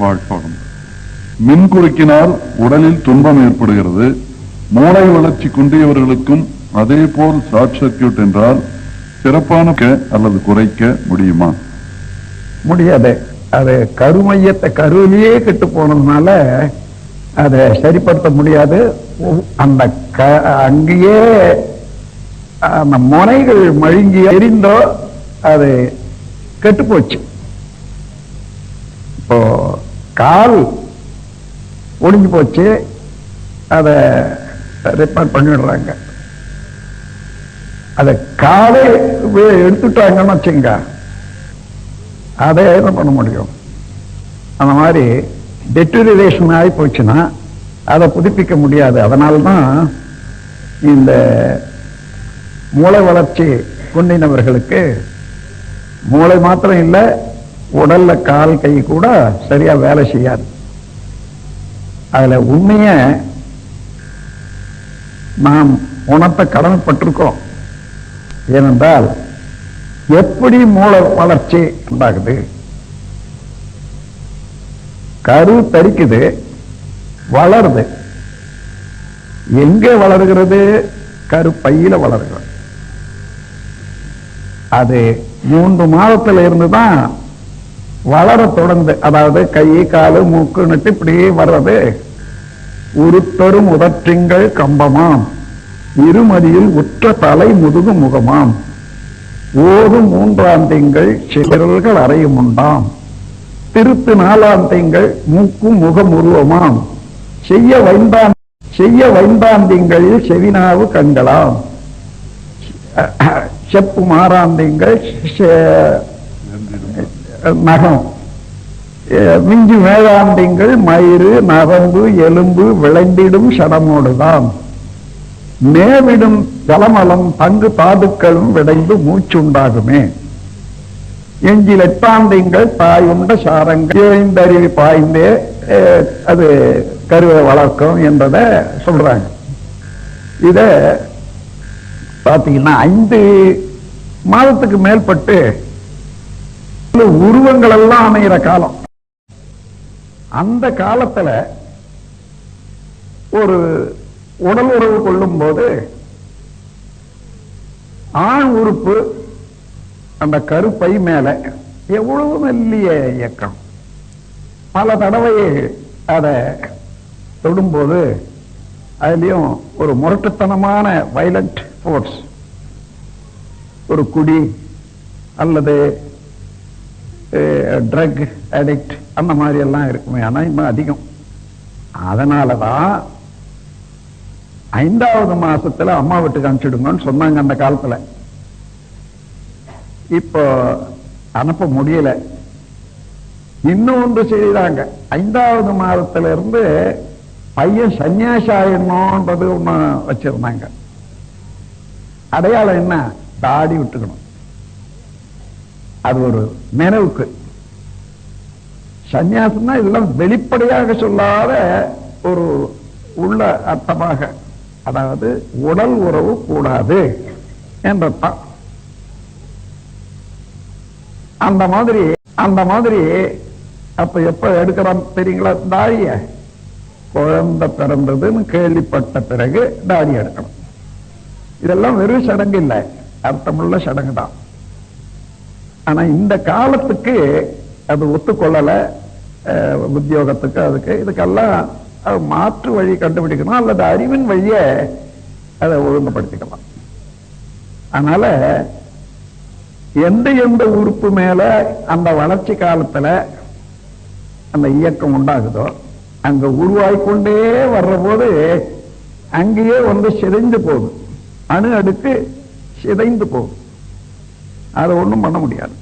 வாழ்ப்பாகம் மின் குறுக்கினால் உடலில் துன்பம் ஏற்படுகிறது. மூளை வளர்ச்சி குன்றியவர்களுக்கும் அதே போல் ஷார்ட் சர்க்கியூட் என்றால் சிறப்பான அல்லது குறைக்க முடியுமா? முடியாது. அது கருமையத்தை கருவிலேயே கெட்டு போனதுனால அதை சரிப்படுத்த முடியாது. அந்த க அங்கேயே அந்த முனைகள் மழுங்கி எரிந்தோ அது கெட்டு போச்சு. இப்போ கால் ஒடிஞ்சு போச்சு. அதை ரிப்பேர் பண்ணிடுறாங்க. அதை காலே எடுத்துட்டாங்கன்னு வச்சுங்க அதை என்ன பண்ண முடியும்? அந்த மாதிரி டெட்டரேஷன் ஆகி போச்சுன்னா அதை புதுப்பிக்க முடியாது. அதனால தான் இந்த மூளை வளர்ச்சி குன்றினவர்களுக்கு மூளை மாத்திரம் இல்லை உடல்ல கால் கை கூட சரியா வேலை செய்யாது. அதுல உண்மைய நாம் உணர்த்த கடமைப்பட்டிருக்கோம் ஏனென்றால் எப்படி மூளை வளர்ச்சி உண்டாகுது? கரு தரிக்குது வளருது. எங்க வளருகிறது? கரு பையில வளருகிறது. அது மூன்று மாதத்துல இருந்து தான் வளர தொடர்ந்து அதாவது கை காலு மூக்குன்னுட்டு இப்படியே வர்றது. உருத்தரும் உதற்றிங்கள் கம்பமாம். இருமதியில் உற்ற தலை முதுகு முகமாம். ஓடும் மூன்றாம் திங்கள் சிலர்கள் அறையும் உண்டாம். திருத்து நாலாம் திங்கள் மூக்கும் முகம் உருவமாம். செய்ய வைந்தான் செய்ய வைந்தாந்திங்களில் செவினாவு கண்களாம். செப்பு மாறாந்திங்கள் நகம் மிஞ்சி வேளாண் மயிறு நரம்பு எலும்பு விளைந்திடும் சடமோடுதான். மேவிடும் ஜலமலம் பங்கு தாதுக்களும் விடைந்து மூச்சுண்டாகுமே. எஞ்சில் எட்டாம் தாயுண்ட சாரங்கள். ஐந்தறிவு பாய்ந்தே அது கருவை வளர்க்கும் என்றதை சொல்றாங்க. இத பாத்தீங்கன்னா ஐந்து மாதத்துக்கு மேற்பட்டு உருவங்கள் எல்லாம் அமைகிற காலம். அந்த காலத்துல ஒரு உடல் உறவு கொள்ளும் போது ஆண் உறுப்பு அந்த கருப்பை மேல எவ்வளவு மெல்லிய இயக்கம். பல தடவை அதை தொடும்போது அதுலயும் ஒரு முரட்டுத்தனமான வைலண்ட் ஃபோர்ஸ் ஒரு குடி அல்லது ட்ரக் அடிக்ட் அந்த மாதிரி எல்லாம் இருக்குமே. ஆனால் இன்னும் அதிகம். அதனால தான் ஐந்தாவது மாசத்துல அம்மா வீட்டுக்கு அனுப்பிச்சிடுங்கன்னு சொன்னாங்க அந்த காலத்துல. இப்போ அனுப்ப முடியல. இன்னொன்று செய்தாங்க ஐந்தாவது மாதத்துல இருந்து பையன் சன்னியாசி ஆயிடணும்ன்றது ஒண்ணு வச்சிருந்தாங்க. அடையாளம் என்ன? தாடி விட்டுக்கணும். அது ஒரு நினைவுக்கு. சந்நியாசம்னா இதெல்லாம் வெளிப்படையாக சொல்லாத ஒரு உள்ள அர்த்தமாக. அதாவது உடல் உறவு கூடாது என்றதான் அந்த மாதிரி அந்த மாதிரி அப்ப எப்ப எடுக்கிறான் தெரியுங்களா? தாடிய குழந்தை பிறந்ததுன்னு கேள்விப்பட்ட பிறகு தாடி எடுக்கணும். இதெல்லாம் வெறும் சடங்கு இல்லை. அர்த்தமுள்ள சடங்கு தான் ஆனா இந்த காலத்துக்கு அது ஒத்துக்கொள்ளல. உத்தியோகத்துக்கு அதுக்கு. இதுக்கெல்லாம் அது மாற்று வழி கண்டுபிடிக்கணும் அல்லது அறிவின் வழிய அதை ஒழுங்குபடுத்திக்கலாம். அதனால எந்த எந்த உறுப்பு மேல அந்த வளர்ச்சி காலத்துல அந்த இயக்கம் உண்டாகுதோ அங்க உருவாய்கொண்டே வர்ற போது அங்கேயே வந்து சிதைந்து போகுது அணு அடுக்கு சிதைந்து போகுது அதை ஒன்றும் பண்ண முடியாது.